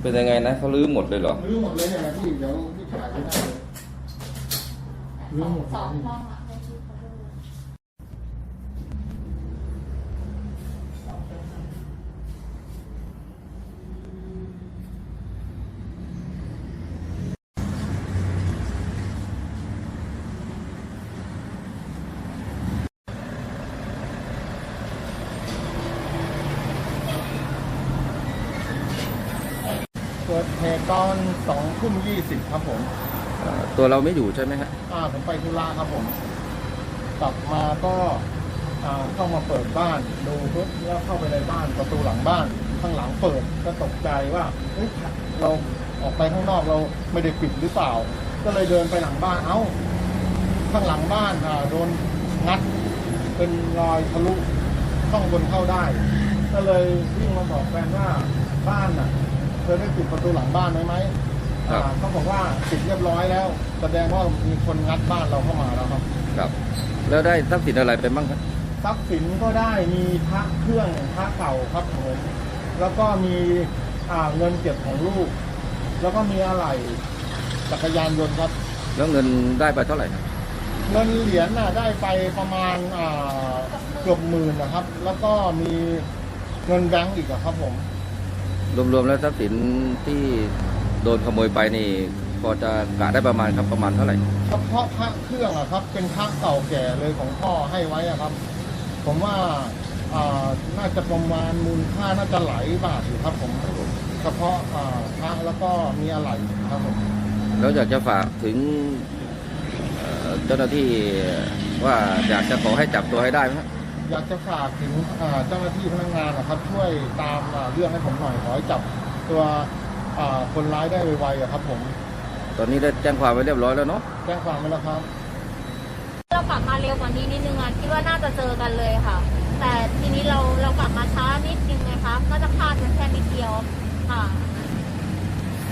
เป็นยังไงนะเขาลื้อหมดเลยเหรอรื้อหมดเลยเนี่ยนะพี่เดี๋ยวพี่ถ่ายไม่ได้เลยรื้อหมดสองเลยห้องอะ ดูเกิดเหตุตอนสองทุ่มยี่สิบครับผมเอ่อตัวเราไม่อยู่ใช่ไหมฮะอ่าผมไปธุระครับผม กลับมาก็อ่าเข้ามาเปิดบ้านดูปุ๊บแล้วเข้าไปในบ้านประตูหลังบ้านข้างหลังเปิดก็ตกใจว่าเฮ้ยเราออกไปข้างนอกเราไม่ได้ปิดหรือเปล่า ก็เลยเดินไปหลังบ้านเอ้า ข้างหลังบ้านอ่าโดนงัด เป็นรอยทะลุช่องบนเข้าได้ ก็เลยวิ่งมาบอกแฟนว่าบ้านน่ะ เธอได้ปิดประตูหลังบ้านไหมไหมครับ อ่าเขาบอกว่าปิดเรียบร้อยแล้ว แสดงว่ามีคนงัดบ้านเราเข้ามาแล้วครับครับ แล้วได้ทรัพย์สินอะไรไปบ้างครับ ทรัพย์สินก็ได้มีพระเครื่องพระเก่าครับผมแล้วก็มีอ่าเงินเก็บของลูก แล้วก็มีอะไรจักรยานยนต์ครับ แล้วเงินได้ไปเท่าไหร่ครับเงินเหรียญน่ะได้ไปประมาณอ่าเกือบหมื่นนะครับ แล้วก็มีเงินแบงก์อีกอะครับผม รวมๆแล้วทรัพย์สินที่โดนขโมยไปนี่พอจะกะได้ประมาณครับประมาณเท่าไหร่ เฉพาะพระเครื่องอะครับ เป็นพระเก่าแก่เลยของพ่อให้ไว้อะครับ ผมว่าอ่าน่าจะประมาณมูลค่าน่าจะหลายบาทอยู่ครับผมเฉพาะอ่าพระแล้วก็มีอะไรครับผมแล้วอยากจะฝากถึงเอ่อเจ้าหน้าที่ว่าอยากจะขอให้จับตัวให้ได้ไหมครับ อยากจะฝากถึงอ่าเจ้าหน้าที่พนักงานนะครับ ช่วยตามอ่าเรื่องให้ผมหน่อยขอให้จับตัวอ่าคนร้ายได้ไวๆอะครับ ผม ตอนนี้ได้แจ้งความไว้เรียบร้อยแล้วเนาะแจ้งความไว้แล้วครับเรากลับมาเร็วกว่านี้นิดนึงอะคิดว่าน่าจะเจอกันเลยค่ะ แต่ทีนี้เราเรากลับมาช้านิดนึงไงคะน่าจะพลาดกันแค่นิดเดียวค่ะ